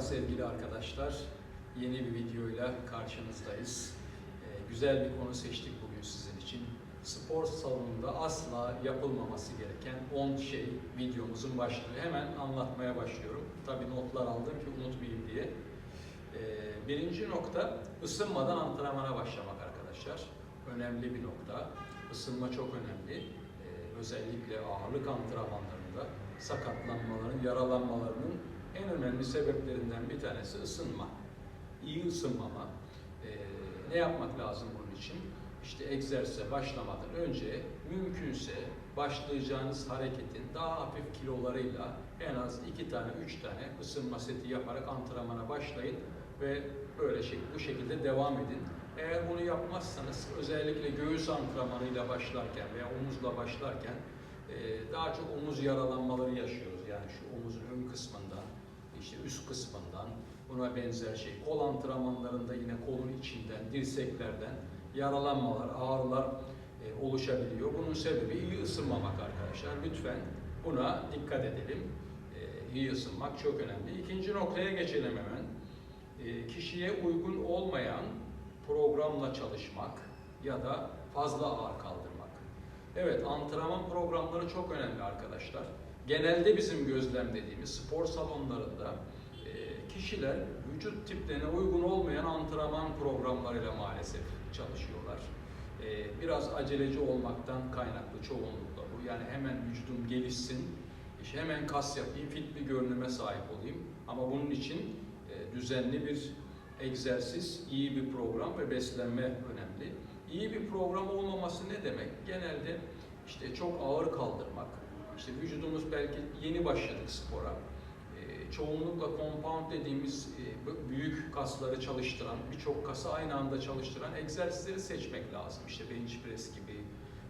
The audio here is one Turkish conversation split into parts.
Sevgili arkadaşlar. Yeni bir videoyla karşınızdayız. Ee, güzel bir konu seçtik bugün sizin için. Spor salonunda asla yapılmaması gereken 10 şey videomuzun başlığı. Hemen anlatmaya başlıyorum. Tabii notlar aldım ki unutmayayım diye. Ee, birinci nokta ısınmadan antrenmana başlamak arkadaşlar. Önemli bir nokta. Isınma çok önemli. Ee, özellikle ağırlık antrenmanlarında sakatlanmaların, yaralanmalarının en önemli sebeplerinden bir tanesi ısınma. İyi ısınmama. Ee, ne yapmak lazım bunun için? İşte egzersize başlamadan önce mümkünse başlayacağınız hareketin daha hafif kilolarıyla en az iki tane, üç tane ısınma seti yaparak antrenmana başlayın ve böyle şey, bu şekilde devam edin. Eğer bunu yapmazsanız özellikle göğüs antrenmanıyla başlarken veya omuzla başlarken e, daha çok omuz yaralanmaları yaşıyoruz. Yani şu omuzun ön kısmından, işte üst kısmından buna benzer şey. Kol antrenmanlarında yine kolun içinden, dirseklerden yaralanmalar, ağrılar e, oluşabiliyor. Bunun sebebi iyi ısınmamak arkadaşlar. Lütfen buna dikkat edelim. E, iyi ısınmak çok önemli. İkinci noktaya geçelim hemen. E, kişiye uygun olmayan programla çalışmak ya da fazla ağır kaldırmak. Evet, antrenman programları çok önemli arkadaşlar. Genelde bizim gözlemlediğimiz spor salonlarında e, kişiler vücut tiplerine uygun olmayan antrenman programlarıyla maalesef çalışıyorlar. E, biraz aceleci olmaktan kaynaklı çoğunlukla bu. Yani hemen vücudum gelişsin, işte hemen kas yapayım, fit bir görünüme sahip olayım. Ama bunun için e, düzenli bir egzersiz, iyi bir program ve beslenme önemli. İyi bir program olmaması ne demek? Genelde işte çok ağır kaldırmak, işte vücudumuz belki yeni başladık spora. Ee, çoğunlukla compound dediğimiz e, büyük kasları çalıştıran, birçok kası aynı anda çalıştıran egzersizleri seçmek lazım. İşte bench press gibi,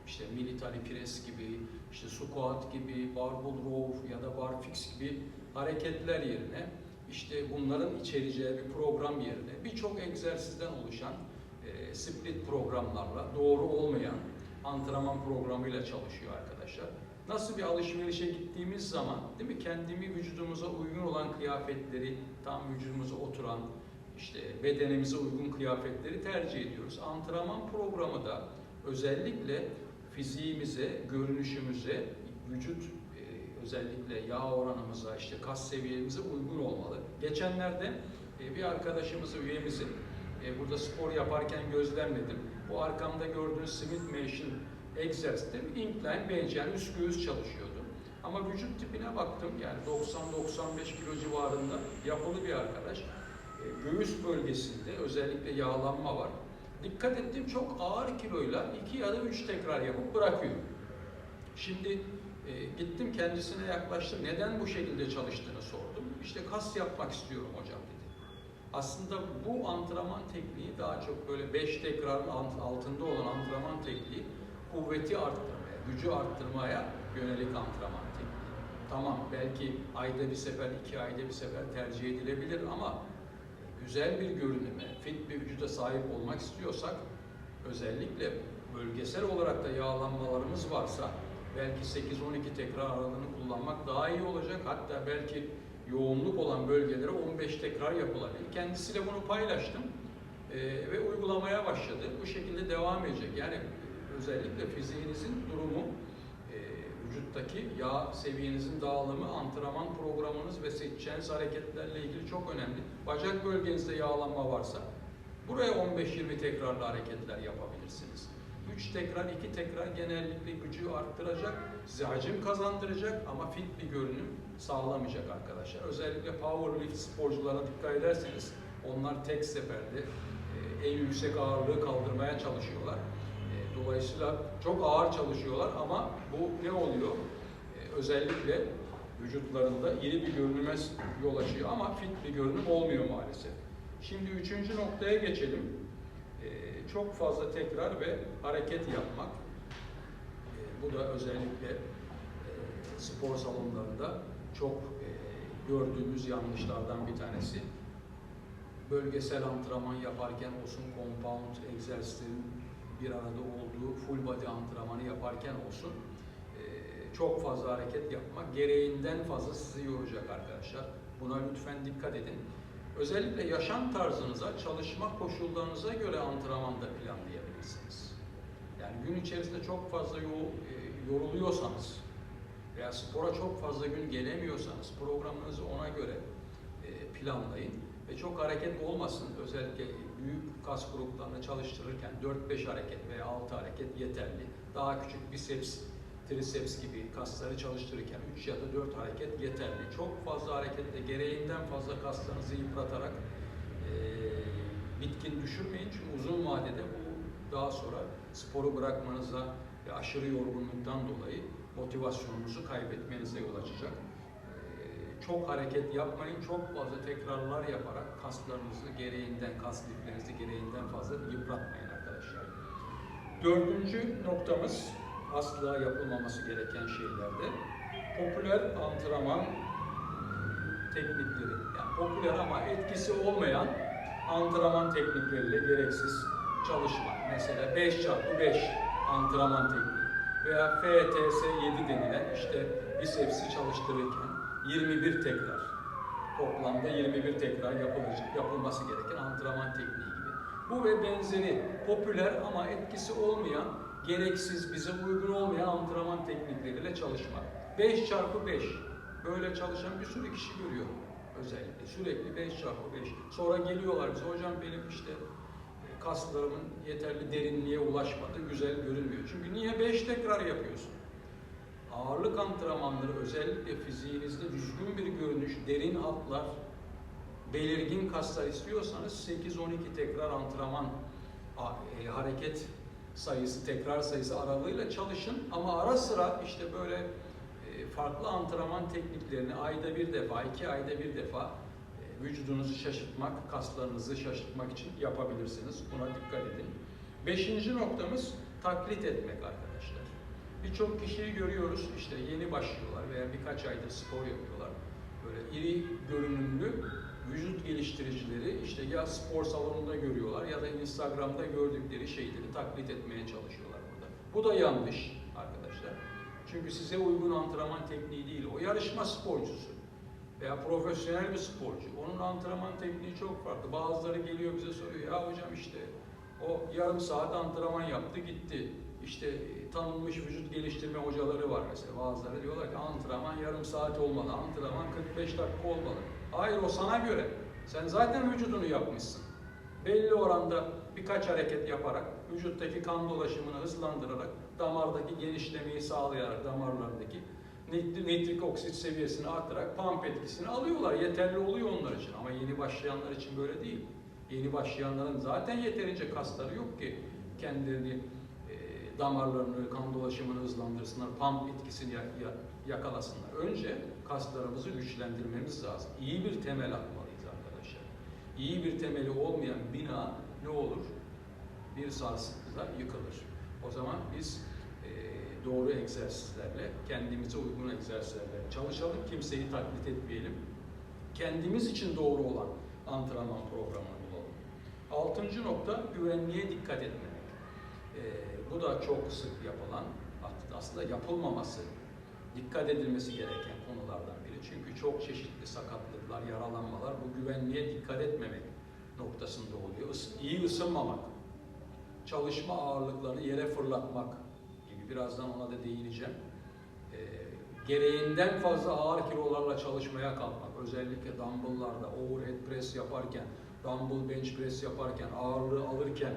işte military press gibi, işte squat gibi, barbell row ya da barfix gibi hareketler yerine işte bunların içereceği bir program yerine birçok egzersizden oluşan e, split programlarla doğru olmayan antrenman programıyla çalışıyor arkadaşlar. Nasıl bir alışverişe gittiğimiz zaman değil mi kendimi vücudumuza uygun olan kıyafetleri, tam vücudumuza oturan, işte bedenimize uygun kıyafetleri tercih ediyoruz. Antrenman programı da özellikle fiziğimize, görünüşümüze, vücut e, özellikle yağ oranımıza, işte kas seviyemize uygun olmalı. Geçenlerde e, bir arkadaşımızı, üyemizi e, burada spor yaparken gözlemledim. Bu arkamda gördüğünüz Smith Machine egzersizde incline bench yani üst göğüs çalışıyordu. Ama vücut tipine baktım yani 90-95 kilo civarında yapılı bir arkadaş. E, göğüs bölgesinde özellikle yağlanma var. Dikkat ettim çok ağır kiloyla 2 ya da 3 tekrar yapıp bırakıyor. Şimdi e, gittim kendisine yaklaştım. Neden bu şekilde çalıştığını sordum. İşte kas yapmak istiyorum hocam dedi. Aslında bu antrenman tekniği daha çok böyle 5 tekrarın altında olan antrenman tekniği kuvveti arttırmaya, gücü arttırmaya yönelik antrenman tekniği. Tamam belki ayda bir sefer, iki ayda bir sefer tercih edilebilir ama güzel bir görünüme, fit bir vücuda sahip olmak istiyorsak özellikle bölgesel olarak da yağlanmalarımız varsa belki 8-12 tekrar aralığını kullanmak daha iyi olacak. Hatta belki yoğunluk olan bölgelere 15 tekrar yapılabilir. Kendisiyle bunu paylaştım ee, ve uygulamaya başladı. Bu şekilde devam edecek. Yani özellikle fiziğinizin durumu, e, vücuttaki yağ seviyenizin dağılımı, antrenman programınız ve seçeceğiniz hareketlerle ilgili çok önemli. Bacak bölgenizde yağlanma varsa buraya 15-20 tekrarlı hareketler yapabilirsiniz. 3 tekrar, 2 tekrar genellikle gücü arttıracak, size hacim kazandıracak ama fit bir görünüm sağlamayacak arkadaşlar. Özellikle powerlift sporcularına dikkat ederseniz onlar tek seferde e, en yüksek ağırlığı kaldırmaya çalışıyorlar. Dolayısıyla çok ağır çalışıyorlar ama bu ne oluyor? E, özellikle vücutlarında iri bir görünüme yol açıyor ama fit bir görünüm olmuyor maalesef. Şimdi üçüncü noktaya geçelim. E, çok fazla tekrar ve hareket yapmak. E, bu da özellikle e, spor salonlarında çok e, gördüğümüz yanlışlardan bir tanesi. Bölgesel antrenman yaparken olsun, compound egzersizlerin bir arada olduğu full body antrenmanı yaparken olsun e, çok fazla hareket yapmak gereğinden fazla sizi yoracak arkadaşlar. Buna lütfen dikkat edin. Özellikle yaşam tarzınıza, çalışma koşullarınıza göre antrenman da planlayabilirsiniz. Yani gün içerisinde çok fazla e, yoruluyorsanız veya spora çok fazla gün gelemiyorsanız programınızı ona göre e, planlayın ve çok hareket olmasın. Özellikle büyük kas gruplarını çalıştırırken 4-5 hareket veya 6 hareket yeterli. Daha küçük biceps, triceps gibi kasları çalıştırırken 3 ya da 4 hareket yeterli. Çok fazla hareketle gereğinden fazla kaslarınızı yıpratarak e, bitkin düşürmeyin. Çünkü uzun vadede bu daha sonra sporu bırakmanıza ve aşırı yorgunluktan dolayı motivasyonunuzu kaybetmenize yol açacak. Çok hareket yapmayın, çok fazla tekrarlar yaparak kaslarınızı gereğinden, kas liflerinizi gereğinden fazla yıpratmayın arkadaşlar. Dördüncü noktamız asla yapılmaması gereken şeylerde popüler antrenman teknikleri. Yani popüler ama etkisi olmayan antrenman teknikleriyle gereksiz çalışma. Mesela 5 çarpı 5 antrenman tekniği veya FTS 7 denilen işte bisepsi çalıştırırken 21 tekrar toplamda 21 tekrar yapılacak, yapılması gereken antrenman tekniği gibi. Bu ve benzeri popüler ama etkisi olmayan, gereksiz, bize uygun olmayan antrenman teknikleriyle çalışmak. 5 çarpı 5 böyle çalışan bir sürü kişi görüyorum özellikle. Sürekli 5 çarpı 5. Sonra geliyorlar bize hocam benim işte e, kaslarımın yeterli derinliğe ulaşmadı, güzel görünmüyor. Çünkü niye 5 tekrar yapıyorsun? Ağırlık antrenmanları özellikle fiziğinizde düzgün bir görünüş, derin hatlar, belirgin kaslar istiyorsanız 8-12 tekrar antrenman e, hareket sayısı, tekrar sayısı aralığıyla çalışın. Ama ara sıra işte böyle e, farklı antrenman tekniklerini ayda bir defa, iki ayda bir defa e, vücudunuzu şaşırtmak, kaslarınızı şaşırtmak için yapabilirsiniz. Buna dikkat edin. Beşinci noktamız taklit etmek arkadaşlar. Birçok kişiyi görüyoruz işte yeni başlıyorlar veya birkaç aydır spor yapıyorlar. Böyle iri görünümlü vücut geliştiricileri işte ya spor salonunda görüyorlar ya da Instagram'da gördükleri şeyleri taklit etmeye çalışıyorlar burada. Bu da yanlış arkadaşlar. Çünkü size uygun antrenman tekniği değil. O yarışma sporcusu veya profesyonel bir sporcu. Onun antrenman tekniği çok farklı. Bazıları geliyor bize soruyor ya hocam işte o yarım saat antrenman yaptı gitti. İşte e, tanınmış vücut geliştirme hocaları var mesela. Bazıları diyorlar ki antrenman yarım saat olmalı, antrenman 45 dakika olmalı. Hayır o sana göre. Sen zaten vücudunu yapmışsın. Belli oranda birkaç hareket yaparak, vücuttaki kan dolaşımını hızlandırarak, damardaki genişlemeyi sağlayarak damarlardaki nitri- nitrik oksit seviyesini arttırarak pump etkisini alıyorlar. Yeterli oluyor onlar için ama yeni başlayanlar için böyle değil. Yeni başlayanların zaten yeterince kasları yok ki kendilerini damarlarını, kan dolaşımını hızlandırsınlar, pump etkisini ya- ya- yakalasınlar. Önce kaslarımızı güçlendirmemiz lazım. İyi bir temel atmalıyız arkadaşlar. İyi bir temeli olmayan bina ne olur? Bir sarsıntıda yıkılır. O zaman biz e, doğru egzersizlerle, kendimize uygun egzersizlerle çalışalım, kimseyi taklit etmeyelim. Kendimiz için doğru olan antrenman programını bulalım. Altıncı nokta güvenliğe dikkat etmek. Ee, bu da çok sık yapılan, aslında yapılmaması, dikkat edilmesi gereken konulardan biri. Çünkü çok çeşitli sakatlıklar, yaralanmalar bu güvenliğe dikkat etmemek noktasında oluyor. Is- İyi ısınmamak, çalışma ağırlıklarını yere fırlatmak gibi birazdan ona da değineceğim. Ee, gereğinden fazla ağır kilolarla çalışmaya kalkmak, özellikle dumbbelllarda overhead press yaparken, dumbbell bench press yaparken, ağırlığı alırken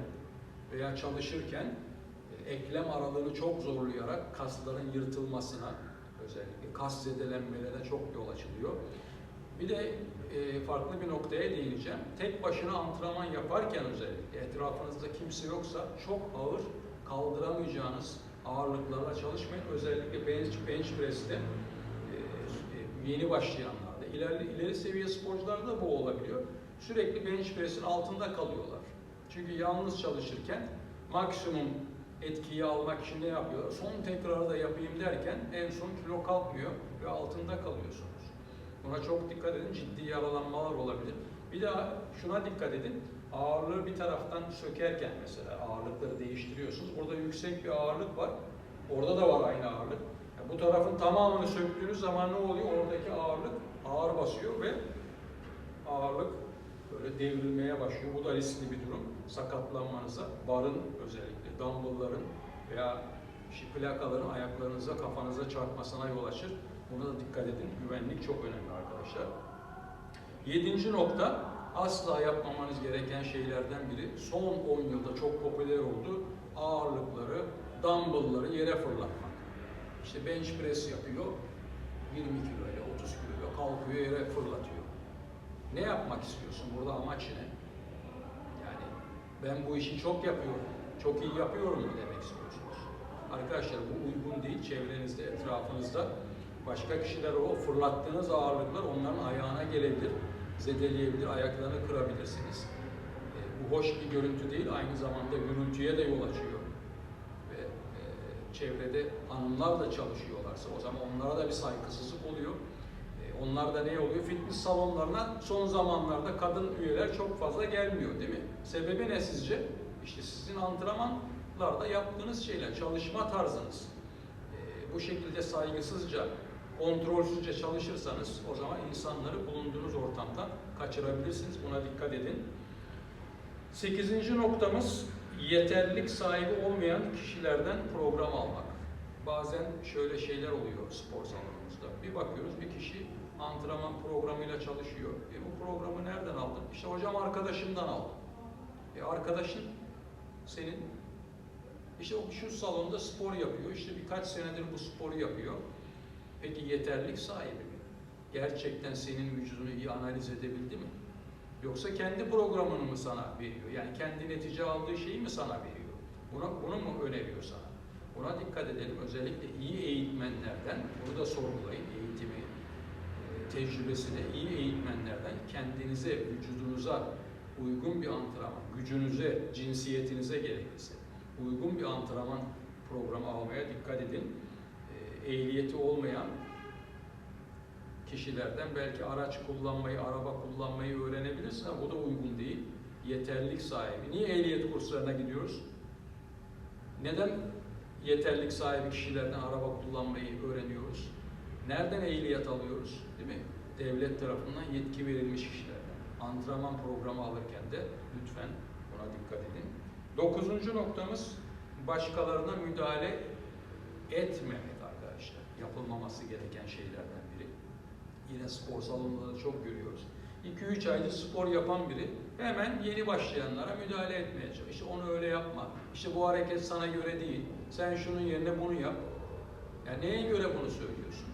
veya çalışırken e, eklem aralığını çok zorlayarak kasların yırtılmasına, özellikle kas zedelenmelere çok yol açılıyor. Bir de e, farklı bir noktaya değineceğim. Tek başına antrenman yaparken özellikle etrafınızda kimse yoksa çok ağır kaldıramayacağınız ağırlıklarla çalışmayın. Özellikle bench, bench press'te e, e, yeni başlayanlarda, ileri, ileri seviye sporcularda bu olabiliyor. Sürekli bench press'in altında kalıyorlar. Çünkü yalnız çalışırken maksimum etkiyi almak için ne yapıyorlar? Son tekrarda yapayım derken en son kilo kalkmıyor ve altında kalıyorsunuz. Buna çok dikkat edin. Ciddi yaralanmalar olabilir. Bir daha şuna dikkat edin. Ağırlığı bir taraftan sökerken mesela ağırlıkları değiştiriyorsunuz. Orada yüksek bir ağırlık var. Orada da var aynı ağırlık. Yani bu tarafın tamamını söktüğünüz zaman ne oluyor? Oradaki ağırlık ağır basıyor ve ağırlık böyle devrilmeye başlıyor. Bu da riskli bir durum. Sakatlanmanıza, barın özellikle, dumbbellların veya işte plakaların ayaklarınıza, kafanıza çarpmasına yol açır. Buna da dikkat edin. Güvenlik çok önemli arkadaşlar. Yedinci nokta, asla yapmamanız gereken şeylerden biri, son 10 yılda çok popüler oldu, ağırlıkları, dumbbellları yere fırlatmak. İşte bench press yapıyor, 20 kiloyla, 30 kiloyla kalkıyor yere fırlatıyor. Ne yapmak istiyorsun? Burada amaç ne? Ben bu işi çok yapıyorum, çok iyi yapıyorum mu demek istiyorsunuz? Arkadaşlar bu uygun değil. Çevrenizde, etrafınızda başka kişiler o fırlattığınız ağırlıklar onların ayağına gelebilir, zedeleyebilir, ayaklarını kırabilirsiniz. E, bu hoş bir görüntü değil, aynı zamanda gürültüye de yol açıyor. Ve e, çevrede hanımlar da çalışıyorlarsa o zaman onlara da bir saygısızlık oluyor. Onlar da ne oluyor? Fitness salonlarına son zamanlarda kadın üyeler çok fazla gelmiyor değil mi? Sebebi ne sizce? İşte sizin antrenmanlarda yaptığınız şeyler, çalışma tarzınız. E, bu şekilde saygısızca, kontrolsüzce çalışırsanız o zaman insanları bulunduğunuz ortamdan kaçırabilirsiniz. Buna dikkat edin. Sekizinci noktamız yeterlilik sahibi olmayan kişilerden program almak. Bazen şöyle şeyler oluyor spor salonumuzda. Bir bakıyoruz bir kişi antrenman programıyla çalışıyor. E bu programı nereden aldın? İşte hocam arkadaşımdan aldım. E arkadaşın senin işte o şu salonda spor yapıyor. İşte birkaç senedir bu sporu yapıyor. Peki yeterlik sahibi mi? Gerçekten senin vücudunu iyi analiz edebildi mi? Yoksa kendi programını mı sana veriyor? Yani kendi netice aldığı şeyi mi sana veriyor? Buna, bunu mu öneriyor sana? Buna dikkat edelim. Özellikle iyi eğitmenlerden, bunu da sorgulayın. Eğitimi, e, tecrübesini iyi eğitmenlerden kendinize, vücudunuza uygun bir antrenman, gücünüze, cinsiyetinize gerekirse uygun bir antrenman programı almaya dikkat edin. E, ehliyeti olmayan kişilerden belki araç kullanmayı, araba kullanmayı öğrenebilirsin ama bu da uygun değil. Yeterlilik sahibi. Niye ehliyet kurslarına gidiyoruz? Neden yeterlilik sahibi kişilerden araba kullanmayı öğreniyoruz? Nereden ehliyet alıyoruz? Değil mi? Devlet tarafından yetki verilmiş kişilerden. Antrenman programı alırken de lütfen buna dikkat edin. Dokuzuncu noktamız başkalarına müdahale etmemek arkadaşlar. Yapılmaması gereken şeylerden biri. Yine spor salonunda da çok görüyoruz. 2-3 aydır spor yapan biri hemen yeni başlayanlara müdahale etmeye çalışıyor. İşte onu öyle yapma. İşte bu hareket sana göre değil. Sen şunun yerine bunu yap. Ya neye göre bunu söylüyorsun?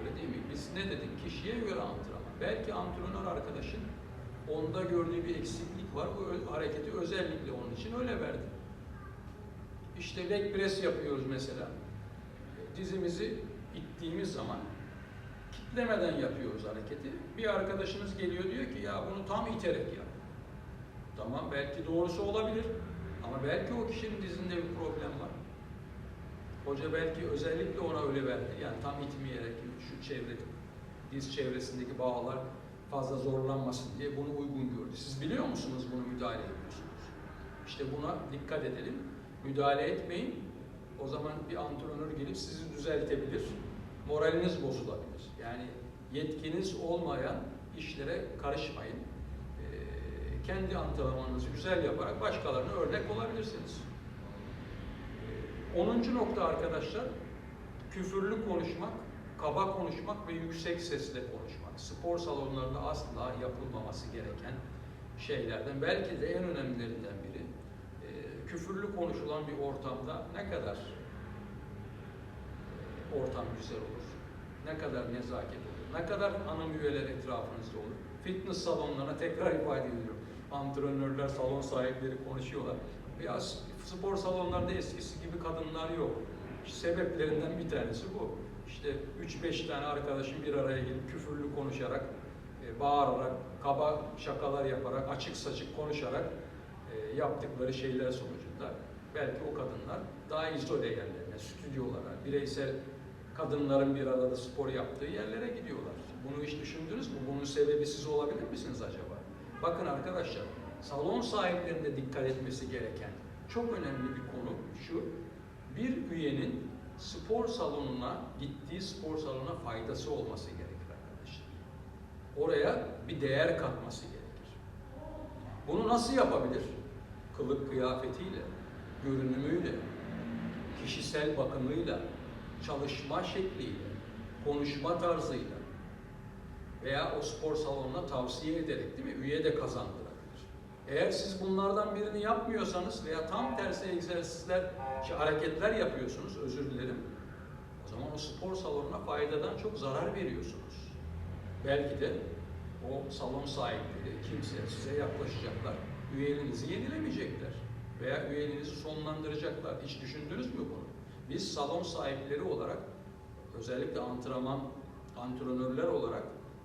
Öyle değil mi? Biz ne dedik? Kişiye göre antrenman. Belki antrenör arkadaşın onda gördüğü bir eksiklik var. Bu hareketi özellikle onun için öyle verdi. İşte leg press yapıyoruz mesela. Dizimizi ittiğimiz zaman kitlemeden yapıyoruz hareketi. Bir arkadaşımız geliyor diyor ki ya bunu tam iterek yap. Tamam belki doğrusu olabilir ama belki o kişinin dizinde bir problem var. Hoca belki özellikle ona öyle verdi. Yani tam itmeyerek şu çevre, diz çevresindeki bağlar fazla zorlanmasın diye bunu uygun gördü. Siz biliyor musunuz bunu müdahale ediyorsunuz? İşte buna dikkat edelim. Müdahale etmeyin. O zaman bir antrenör gelip sizi düzeltebilir. Moraliniz bozulabilir. Yani yetkiniz olmayan işlere karışmayın. Ee, kendi antrenmanınızı güzel yaparak başkalarına örnek olabilirsiniz. 10. nokta arkadaşlar, küfürlü konuşmak, kaba konuşmak ve yüksek sesle konuşmak. Spor salonlarında asla yapılmaması gereken şeylerden, belki de en önemlilerinden biri. Ee, küfürlü konuşulan bir ortamda ne kadar e, ortam güzel olur, ne kadar nezaket olur, ne kadar hanım üyeler etrafınızda olur. Fitness salonlarına tekrar ifade ediyorum. Antrenörler, salon sahipleri konuşuyorlar. Biraz spor salonlarında eskisi gibi kadınlar yok. Sebeplerinden bir tanesi bu. İşte 3-5 tane arkadaşım bir araya gelip küfürlü konuşarak, e, bağırarak, kaba şakalar yaparak, açık saçık konuşarak e, yaptıkları şeyler sonucunda belki o kadınlar daha izole yerlerine, stüdyolara, bireysel kadınların bir arada spor yaptığı yerlere gidiyorlar. Bunu hiç düşündünüz mü? Bunun sebebi siz olabilir misiniz acaba? Bakın arkadaşlar, salon sahiplerinde dikkat etmesi gereken çok önemli bir konu şu. Bir üyenin spor salonuna, gittiği spor salonuna faydası olması gerekir arkadaşlar. Oraya bir değer katması gerekir. Bunu nasıl yapabilir? Kılık kıyafetiyle, görünümüyle, kişisel bakımıyla, çalışma şekliyle, konuşma tarzıyla veya o spor salonuna tavsiye ederek değil mi? Üye de kazandırabilir. Eğer siz bunlardan birini yapmıyorsanız veya tam tersi egzersizler, şey, hareketler yapıyorsunuz, özür dilerim. O zaman o spor salonuna faydadan çok zarar veriyorsunuz. Belki de o salon sahipleri kimse size yaklaşacaklar. Üyeliğinizi yenilemeyecekler veya üyeliğinizi sonlandıracaklar. Hiç düşündünüz mü bunu? Biz salon sahipleri olarak özellikle antrenman antrenörler olarak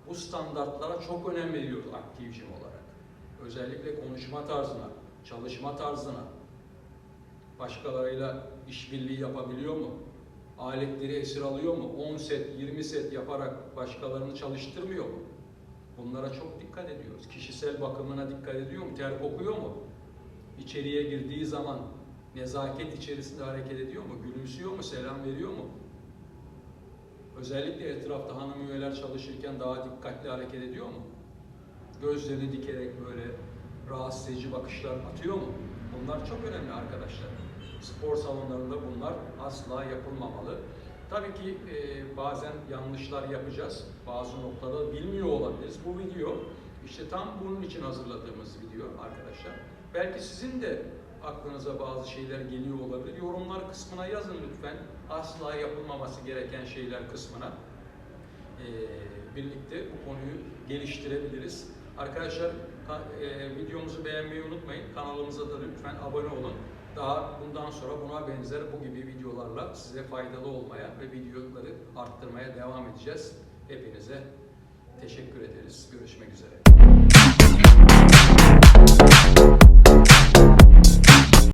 bu standartlara çok önem veriyoruz aktivizm olarak. Özellikle konuşma tarzına, çalışma tarzına, başkalarıyla işbirliği yapabiliyor mu? Aletleri esir alıyor mu? 10 set, 20 set yaparak başkalarını çalıştırmıyor mu? Bunlara çok dikkat ediyoruz. Kişisel bakımına dikkat ediyor mu? Ter kokuyor mu? İçeriye girdiği zaman nezaket içerisinde hareket ediyor mu? Gülümsüyor mu? Selam veriyor mu? Özellikle etrafta hanım üyeler çalışırken daha dikkatli hareket ediyor mu? Gözlerini dikerek böyle rahatsız edici bakışlar atıyor mu? Bunlar çok önemli arkadaşlar. Spor salonlarında bunlar asla yapılmamalı. Tabii ki e, bazen yanlışlar yapacağız. Bazı noktada bilmiyor olabiliriz. Bu video işte tam bunun için hazırladığımız video arkadaşlar. Belki sizin de aklınıza bazı şeyler geliyor olabilir. Yorumlar kısmına yazın lütfen. Asla yapılmaması gereken şeyler kısmına. Ee, birlikte bu konuyu geliştirebiliriz. Arkadaşlar ka- e, videomuzu beğenmeyi unutmayın. Kanalımıza da lütfen abone olun. Daha bundan sonra buna benzer bu gibi videolarla size faydalı olmaya ve videoları arttırmaya devam edeceğiz. Hepinize teşekkür ederiz. Görüşmek üzere.